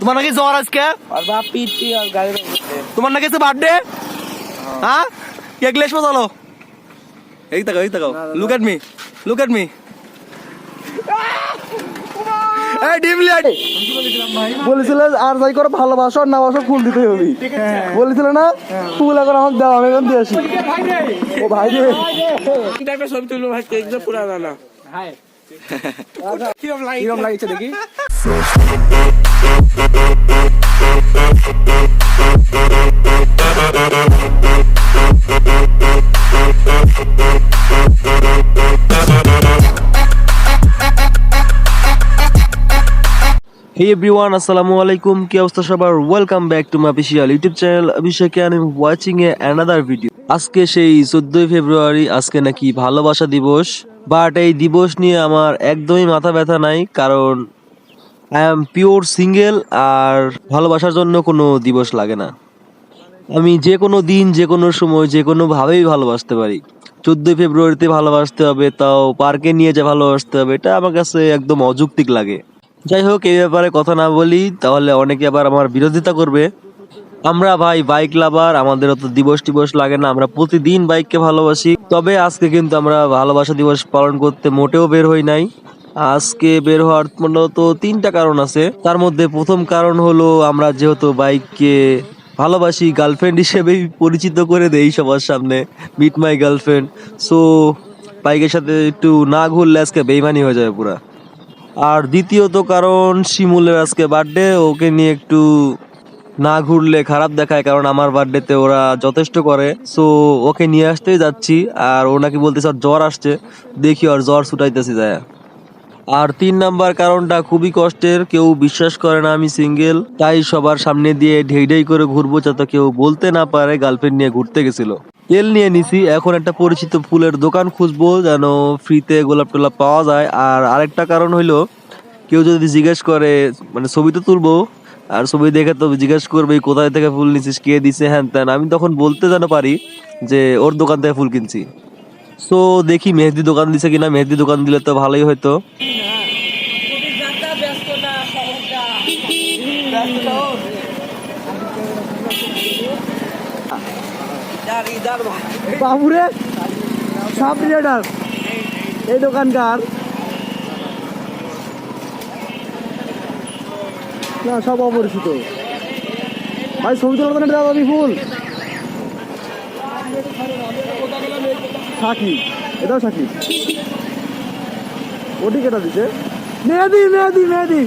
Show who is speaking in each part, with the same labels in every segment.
Speaker 1: তোমার নাকি জ্বর আজকে? তোমার নাকি বার্থডে হ্যাঁ। এগলেশ মো চলো এই তাকাও এই তাকাও। Look at me look at me বলেছিল আর যাই করে ভালোবাসো না বাসো ফুল দিতে হবে। হ্যাঁ। বলেছিল না? ফুল এখন আমার দাও আমি এখন দিয়ে আসি। ও ভাই রে।
Speaker 2: কি টাইপের ছবি ভাই? কেক যে পুরা জানা হাই কিরম লাগছে দেখি।
Speaker 3: হে এভরিওয়ান আসসালামু আলাইকুম কি অবস্থা সবার welcome back to my official YouTube channel Abhishek am watching a another video আজকে সেই চোদ্দই ফেব্রুয়ারি আজকে নাকি ভালোবাসা দিবস। বাট এই দিবস নিয়ে আমার একদমই মাথা ব্যথা নাই, কারণ আই এম পিওর সিঙ্গেল আর ভালোবাসার জন্য কোনো দিবস লাগে না। আমি যে কোনো দিন, যে কোনো সময়, যে কোনো ভাবেই ভালোবাসতে পারি। চোদ্দই ফেব্রুয়ারিতে ভালোবাসতে হবে, তাও পার্কে নিয়ে যা ভালোবাসতে হবে, এটা আমার কাছে একদম অযৌক্তিক লাগে। যাই হোক, এই ব্যাপারে কথা না বলি, তাহলে অনেকে আবার আমার বিরোধিতা করবে। আমরা ভাই বাইক লাভার আমাদের অত দিবস টিবস লাগে না, আমরা প্রতিদিন বাইককে ভালোবাসি। তবে আজকে কিন্তু আমরা ভালোবাসা দিবস পালন করতে মোটেও বের হই নাই। আজকে বের হওয়ার মূলত তিনটা কারণ আছে। তার মধ্যে প্রথম কারণ হলো, আমরা যেহেতু বাইককে ভালোবাসি গার্লফ্রেন্ড হিসেবেই পরিচিত করে দেই সবার সামনে মিট মাই গার্লফ্রেন্ড সো বাইকের সাথে একটু না ঘুরলে আজকে বেইমানি হয়ে যাবে পুরা। আর দ্বিতীয়ত কারণ, শিমুলের আজকে বার্থডে ওকে নিয়ে একটু না ঘুরলে খারাপ দেখায়, কারণ আমার বার্থডেতে ওরা যথেষ্ট করে। সো ওকে নিয়ে আসতেই যাচ্ছি, আর ও নাকি বলতেছে জ্বর আসছে, দেখি আর জ্বর ছুটাইতেছি যায়। আর তিন নাম্বার কারণটা খুবই কষ্টের, কেউ বিশ্বাস করে না আমি সিঙ্গেল তাই সবার সামনে দিয়ে ঢেই ঢেই করে ঘুরবো যাতে কেউ বলতে না পারে গার্লফ্রেন্ড নিয়ে ঘুরতে গেছিল। তেল নিয়ে নিছি, এখন একটা পরিচিত ফুলের দোকান খুঁজবো যেন ফ্রিতে গোলাপ টোলাপ পাওয়া যায়। আর আরেকটা কারণ হইল, কেউ যদি জিজ্ঞেস করে মানে ছবি তো তুলবো, আর ছবি দেখে তো জিজ্ঞেস করবে কোথায় থেকে ফুল নিছিস, কে দিছে? হ্যান ত্যান। আমি তখন বলতে যেন পারি যে, ওর দোকান থেকে ফুল কিনছি। সো দেখি মেহেদি দোকান দিছে কিনা, মেহেদি দোকান দিলে তো ভালোই হয়তো
Speaker 1: বাবুরে সাব রিডার এই দোকানকার। না সব অপরিচিত। ভাই ছবি তোলার জন্য দাদা বিপুল সাকি এটাও সাকি ওটি কেটা দিছে। মেহেদি মেহেদি মেহেদি।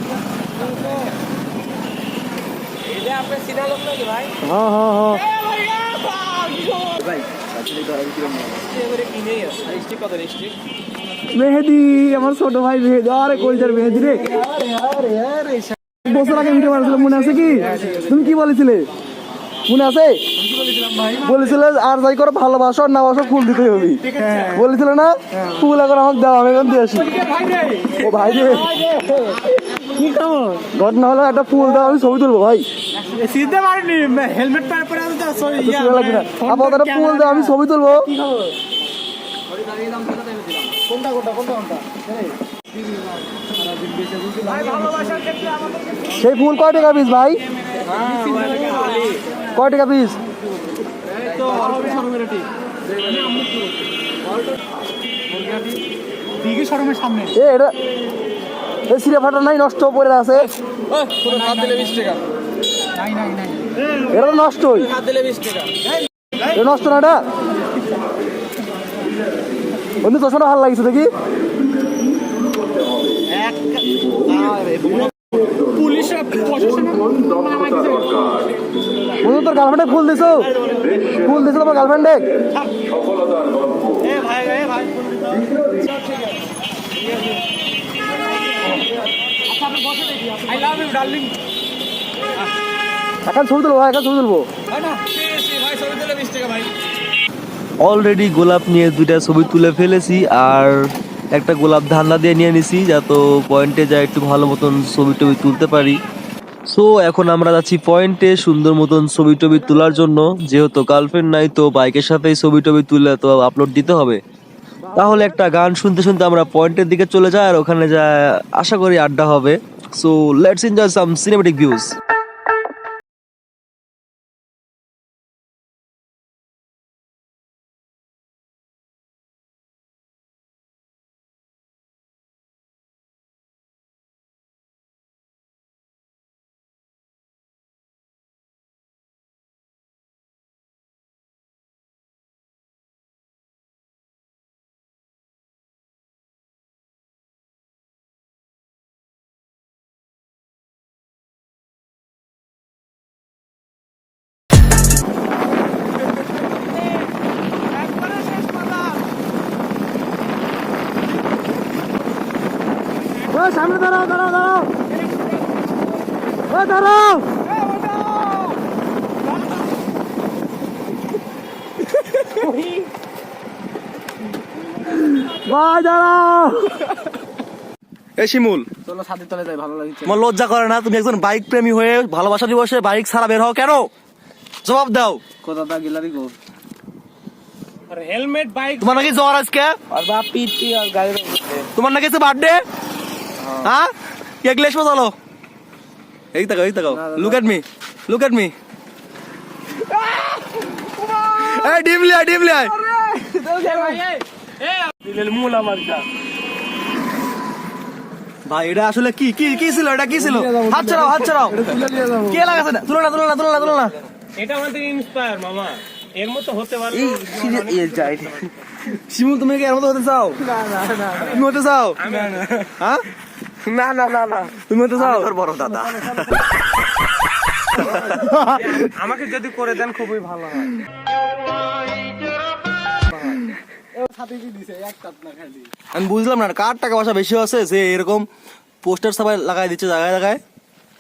Speaker 1: হ্যাঁ হ্যাঁ হ্যাঁ।
Speaker 2: ভাই
Speaker 1: মেহেদি আমার ছোট ভাই মেহেদি। আরে কলজার মেহেদি রে। বছর আগে ভিডিও মারছিল মনে আছে কি? তুমি কি বলেছিলে? মনে আছে? বলেছিল আর যাই করো ভালোবাসো না বাসো ফুল দিতে হবে। বলেছিল না? ফুল এখন আমার দাও আমি এখন দিয়ে আসি। ও ভাই রে। ঘটনা হলো একটা ফুল দেওয়া আমি ছবি তুলবো ভাই। সিদ্ধে পারিনি হেলমেট পরে আপাতত আমি ছবি তুলবো। সেই ফুল কয় টাকা পিস ভাই? কয় টাকা পিস এ এটা এ সিরে নাই নষ্ট করে আছে। এটা নষ্ট নষ্টই
Speaker 2: হাত দিলে 20 টাকা
Speaker 1: এটা নষ্ট না এটা? বন্ধু চশমাটা ভালো লাগছে দেখি। বন্ধু, তোর গার্লফ্রেন্ডে ফুল দিছো? ফুল তোমার গার্লফ্রেন্ডে
Speaker 2: এ এ
Speaker 1: এখন ছবি তুলবো এখন ছবি তুলবো।
Speaker 2: না ভাই সবাই দিলে 20 টাকা ভাই
Speaker 3: অলরেডি গোলাপ নিয়ে দুইটা ছবি তুলে ফেলেছি, আর একটা গোলাপ ধান্দা দিয়ে নিয়ে নিছি, যাতে পয়েন্টে যা একটু ভালো মতন ছবি টবি তুলতে পারি। সো এখন আমরা যাচ্ছি পয়েন্টে সুন্দর মতন ছবি টবি তোলার জন্য। যেহেতু গার্লফ্রেন্ড নাই, তো বাইকের সাথেই ছবি টবি তুলে তো আপলোড দিতে হবে। তাহলে একটা গান শুনতে শুনতে আমরা পয়েন্টের দিকে চলে যাই, আর ওখানে যা আশা করি আড্ডা হবে। So let's enjoy some cinematic views
Speaker 1: সামনে দাঁড়াও দাঁড়াও দাঁড়াও। ওই দাঁড়াও। ভাই দাঁড়াও। এ শিমুল
Speaker 2: চলো ছাদের তলে যাই ভালো লাগছে।
Speaker 1: তোমার লজ্জা করে না? তুমি একজন বাইক প্রেমী হয়ে ভালোবাসা দিবসে বাইক ছাড়া বের হও কেন? জবাব দাও।
Speaker 2: কোথাটা গিলারি গো আর হেলমেট বাইক।
Speaker 1: তোমার নাকি জ্বর আজকে?
Speaker 2: আর বাপ পিটি আর গাড়ির
Speaker 1: তোমার নাকি বার্থডে হ্যাঁ? কে গ্লেস চলো এই তাকাও এই তাকাও। Look at me look at me এই ডিমলি আয় ডিমলি আয়। ভাই এটা আসলে কি কি কি ছিল? এটা কি ছিল? হাত ছাড়াও হাত ছাড়াও। কে লাগাছে? না তুলো না তুলো না তুলো না তুলো না।
Speaker 2: এটা আমাদের ইন্সপায়ার মামা। এর মতো হতে পারে
Speaker 1: শিমুল তুমি কি এর মতো হতে চাও? তুমি হতে চাও? হ্যাঁ?
Speaker 2: না না না না।
Speaker 1: তুমি হতে চাও তোর বড় দাদা।
Speaker 2: আমাকে যদি করে দেন খুবই ভালো হয়।
Speaker 1: আমি বুঝলাম না কার টাকা পয়সা বেশি আছে যে এরকম পোস্টার সবাই লাগাই দিচ্ছে জায়গায় জায়গায়?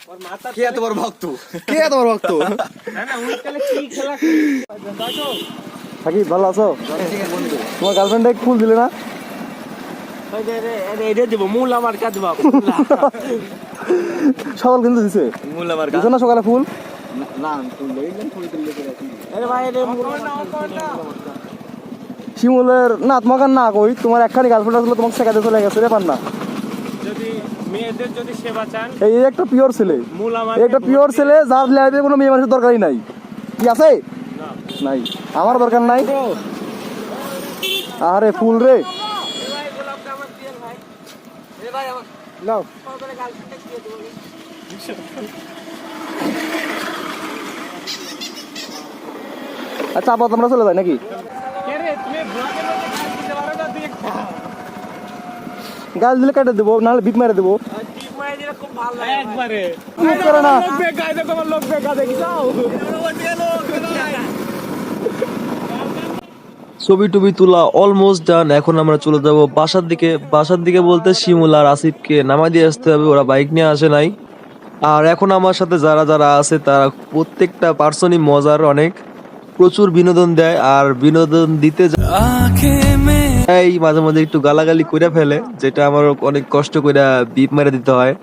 Speaker 2: ওর
Speaker 1: কে এত বড় ভক্ত? কে এত বড় ভক্ত?
Speaker 2: না না উনি তাহলে কি খেলা
Speaker 1: থাকি ভালো আছো? তোমার গার্লফ্রেন্ডে ফুল দিলে না
Speaker 2: এটা দেবো মূল আমার কাজ বাপ
Speaker 1: সকাল কিন্তু দিছে। দিছে না সকালে ফুল?
Speaker 2: আরে ভাই এটা
Speaker 1: শিমুলের না তোমাকে না কই তোমার একখানি গার্লফ্রেন্ড আসলে তোমাকে শেখাতে চলে গেছে রে পান না
Speaker 2: যদি মেয়েদের যদি সেবা চান
Speaker 1: এই এই একটা পিওর ছেলে।
Speaker 2: মূল আমার
Speaker 1: এই একটা পিওর ছেলে যার লাইফে কোনো মেয়ে মানুষের দরকারই নাই। কি আছে? নাই। আমার দরকার নাই। আরে ফুল রে। নাও আচ্ছা আপাতত আমরা চলে যাই নাকি
Speaker 2: কে রে তুমি ব্লগের মধ্যে কাজ দিতে পারো না তুই একটা
Speaker 1: গাছ দিলে কেটে দেবো নাহলে বিট মেরে দেবো
Speaker 2: একবারে
Speaker 1: মুখ করে না
Speaker 2: লোক বেকা দেখো আমার লোক বেকা দেখি যাও
Speaker 3: ছবি টবি তোলা অলমোস্ট ডান এখন আমরা চলে যাব বাসার দিকে। বাসার দিকে বলতে শিমুল আর আসিফকে নামাই দিয়ে আসতে হবে। ওরা বাইক নিয়ে আসে নাই। আর এখন আমার সাথে যারা যারা আছে, তারা প্রত্যেকটা পার্সনই মজার অনেক। প্রচুর বিনোদন দেয় আর বিনোদন দিতে এই মাঝে মাঝে একটু গালাগালি করে ফেলে, যেটা আমার অনেক কষ্ট করে বিপ মেরে দিতে হয়।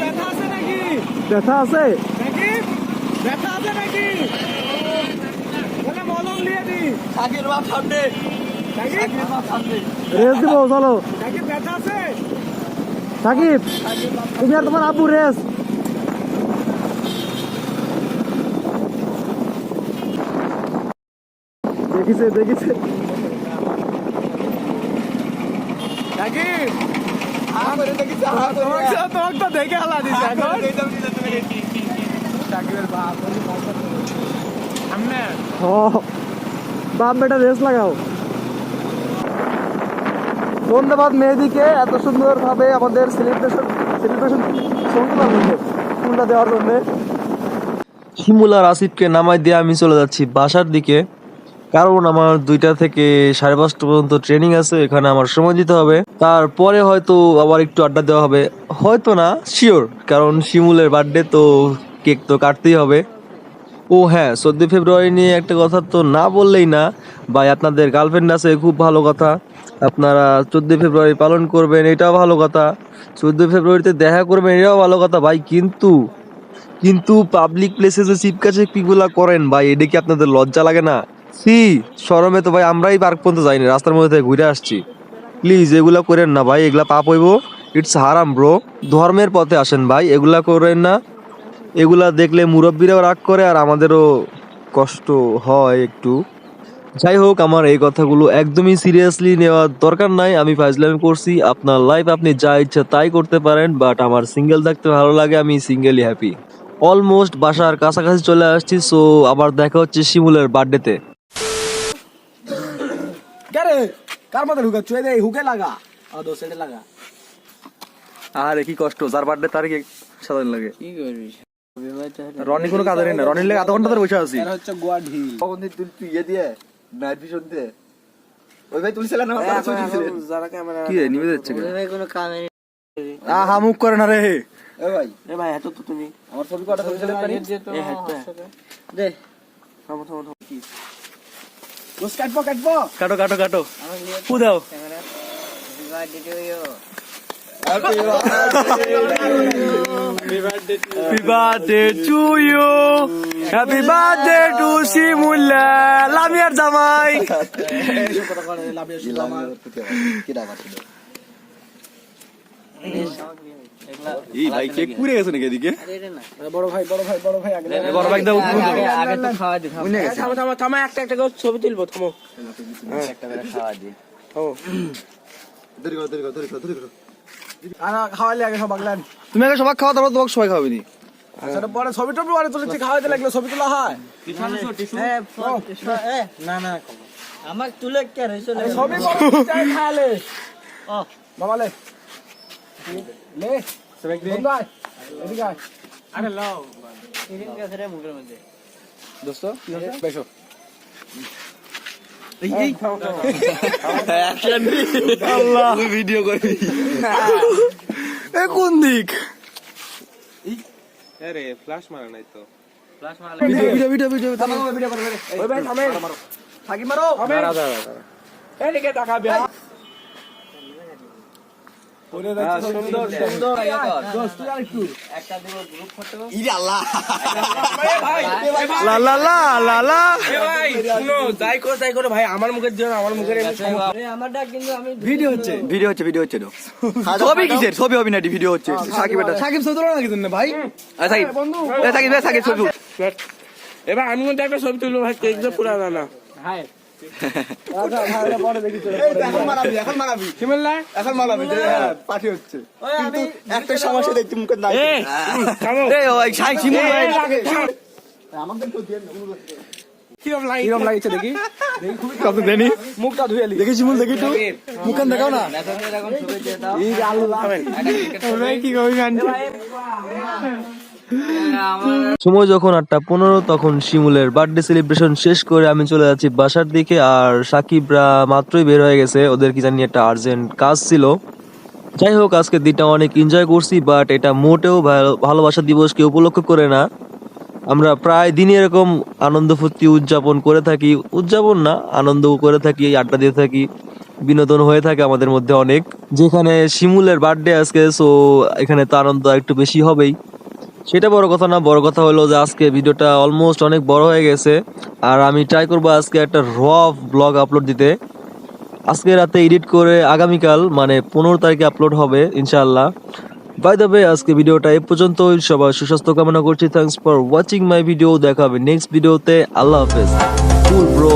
Speaker 2: ব্যথা আছে নাকি?
Speaker 1: ব্যথা আছে?
Speaker 2: সাকিব ব্যথা আছে নাকি? বলে মলম নিয়ে দি।
Speaker 1: সাকির বাপ সামনে।
Speaker 2: সাকিব?
Speaker 1: রেস দিব চলো।
Speaker 2: সাকিব ব্যথা আছে?
Speaker 1: সাকিব তুমি আর তোমার আব্বু রেস। দেখিছে দেখিছে।
Speaker 2: দেখে হালা দিছে বাপ
Speaker 1: বেটা রেস লাগাও। ধন্যবাদ মেহেদিকে এত সুন্দর ভাবে আমাদের সেলিব্রেশন সেলিব্রেশন ফুলটা দেওয়ার জন্য।
Speaker 3: শিমুল আর আসিফকে নামাই দিয়ে আমি চলে যাচ্ছি বাসার দিকে। কারণ আমার দুইটা থেকে সাড়ে পাঁচটা পর্যন্ত ট্রেনিং আছে, এখানে আমার সময় দিতে হবে। তারপরে হয়তো আবার একটু আড্ডা দেওয়া হবে। হয়তো না শিওর কারণ শিমুলের বার্থডে তো কেক তো কাটতেই হবে। ও হ্যাঁ চোদ্দই ফেব্রুয়ারি নিয়ে একটা কথা তো না বললেই না। ভাই, আপনাদের গার্লফ্রেন্ড আছে, খুব ভালো কথা। আপনারা চোদ্দই ফেব্রুয়ারি পালন করবেন, এটাও ভালো কথা। চোদ্দই ফেব্রুয়ারিতে দেখা করবেন, এটাও ভালো কথা। ভাই, কিন্তু কিন্তু পাবলিক প্লেসে যে চিপকা চিপকিগুলা করেন, ভাই, এটা কি আপনাদের লজ্জা লাগে না? সি, শরমে তো ভাই আমরাই পার্ক পর্যন্ত যাইনি, রাস্তার মধ্যে থেকে ঘুরে আসছি। প্লিজ, এগুলা করেন না ভাই, এগুলা পাপ হইব। ইটস হারাম ব্রো ধর্মের পথে আসেন ভাই, এগুলা করেন না। এগুলা দেখলে মুরব্বীরাও রাগ করে আর আমাদেরও কষ্ট হয় একটু। যাই হোক, আমার এই কথাগুলো একদমই সিরিয়াসলি নেওয়ার দরকার নাই। আমি ফাইজলামি করছি। আপনার লাইফ আপনি যা ইচ্ছা তাই করতে পারেন বাট আমার সিঙ্গেল থাকতে ভালো লাগে, আমি সিঙ্গেলই হ্যাপি অলমোস্ট বাসার কাছাকাছি চলে আসছি সো আবার দেখা হচ্ছে শিমুলের বার্থডেতে
Speaker 1: কারে কার মাথায় হুকা চুয়ে দে হুকে লাগা। আ দো সেটে লাগা। আরে কি কষ্ট যার বার্থডে তার কি সাধারণ লাগে।
Speaker 2: কি করবি?
Speaker 1: রনি কোনো কাজ না। রনির লাগে আধা ঘণ্টা ধরে বসে আছি।
Speaker 2: এটা হচ্ছে গোয়া ঢিল
Speaker 4: কখন তুই তুই ইয়ে দিয়ে নাইট ভিশন দিয়ে। ওই ভাই তুলছিল না? আমার ছবি তুলছিলেন
Speaker 2: যারা ক্যামেরা
Speaker 1: কি রে নিবে যাচ্ছে
Speaker 2: কোনো? কামে
Speaker 1: আ হা মুখ করে না রে।
Speaker 4: এ ভাই।
Speaker 2: এ ভাই এত তো তুমি।
Speaker 4: আমার ছবি কটা তুলছিলেন
Speaker 2: দে। থামো থামো থামো। কি দোষ কাটবো কাটবো
Speaker 1: কাটো কাটো কাটো ফু দাও Happy birthday to you. Happy birthday to Simula. লামিয়ার জামাই
Speaker 4: কি দাম আছে
Speaker 1: এই ভাই পুড়ে গেছে নাকি এদিকে?
Speaker 2: বড় ভাই বড় ভাই বড় ভাই আগে
Speaker 1: বড় ভাই দাও
Speaker 2: আগে তো খাওয়া দি থামো থামো থামো একটা একটা করে ছবি তুলবো থামো।
Speaker 4: একটা করে খাওয়া দি।
Speaker 2: থামো
Speaker 4: ধরে করো ধরে করো ধরে করো ধরে করো।
Speaker 2: আনা খাওয়ালে আগে সব বাগলান
Speaker 1: তুমি আগে সবাই খাওয়া তারপর তোমাকে সবাই খাওয়াবি নি?
Speaker 2: সেটা পরে ছবি টবি পরে তুলেছি খাওয়াতে লাগল ছবি তোলা হয়। না না
Speaker 5: আমাক তুলে কে রইছো
Speaker 2: ছবি খালে লে লে বন্ধু আয় এদিকে আয় আরে লাও
Speaker 1: করবি কোন দিক
Speaker 2: আরে থাকি মারো থামে আমার মুখের দিও আমার মুখের এমনি সমস্যা।
Speaker 5: আমারটা কিন্তু আমি
Speaker 1: ভিডিও হচ্ছে।
Speaker 4: ভিডিও হচ্ছে ভিডিও হচ্ছে তো ছবি কিসের? ছবি হবে না ভিডিও হচ্ছে। সাকিব এটা।
Speaker 1: সাকিব সৌদুল নাকি ভাই?
Speaker 4: আরে সাকিব সাকিব সাকিব ছবি
Speaker 2: এবার আমি একটা ছবি তুলবো ভাই? কেক পুরা না
Speaker 5: হাই
Speaker 4: এখন মারাবি এখন মারাবি এখন মারাবি পাঠি হচ্ছে একটা সমস্যা দেখতে মুখে নাই
Speaker 2: এ থামো
Speaker 4: এই ওই সাই শিমুল ভাই
Speaker 1: কিরম লাগছে দেখি কত দেনি
Speaker 2: মুখটা ধুয়ে লি
Speaker 1: দেখি শিমুল দেখি একটু মুখান দেখাও না কি কবি
Speaker 3: সময় যখন আটটা পনেরো, তখন শিমুলের বার্থডে সেলিব্রেশন শেষ করে আমি চলে যাচ্ছি বাসার দিকে, আর সাকিবরা মাত্রই বের হয়ে গেছে। ওদের কি জানি একটা আর্জেন্ট কাজ ছিল। যাই হোক, আজকে দিনটা অনেক এনজয় করছি বাট এটা মোটেও ভালো- ভালোবাসা দিবসকে উপলক্ষ করে না। আমরা প্রায় দিনই এরকম আনন্দ ফুর্তি উদযাপন করে থাকি। উদযাপন না, আনন্দ করে থাকি, আড্ডা দিয়ে থাকি। বিনোদন হয়ে থাকে আমাদের মধ্যে অনেক। যেখানে শিমুলের বার্থডে আজকে সো এখানে তো আনন্দ একটু বেশি হবেই। সেটা বড় কথা না, বড় কথা হলো যে আজকে ভিডিওটা অলমোস্ট অনেক বড় হয়ে গেছে। আর আমি ট্রাই করব আজকে একটা র ব্লগ আপলোড দিতে। আজকে রাতে এডিট করে আগামীকাল মানে পনেরো তারিখে আপলোড হবে, ইনশাআল্লাহ। বাই দ্য ওয়ে আজকে ভিডিওটা এই পর্যন্তই। সবার সুস্বাস্থ্য কামনা করছি। Thanks for watching my video দেখা হবে নেক্সট ভিডিওতে আল্লাহ হাফেজ। কুল ব্রো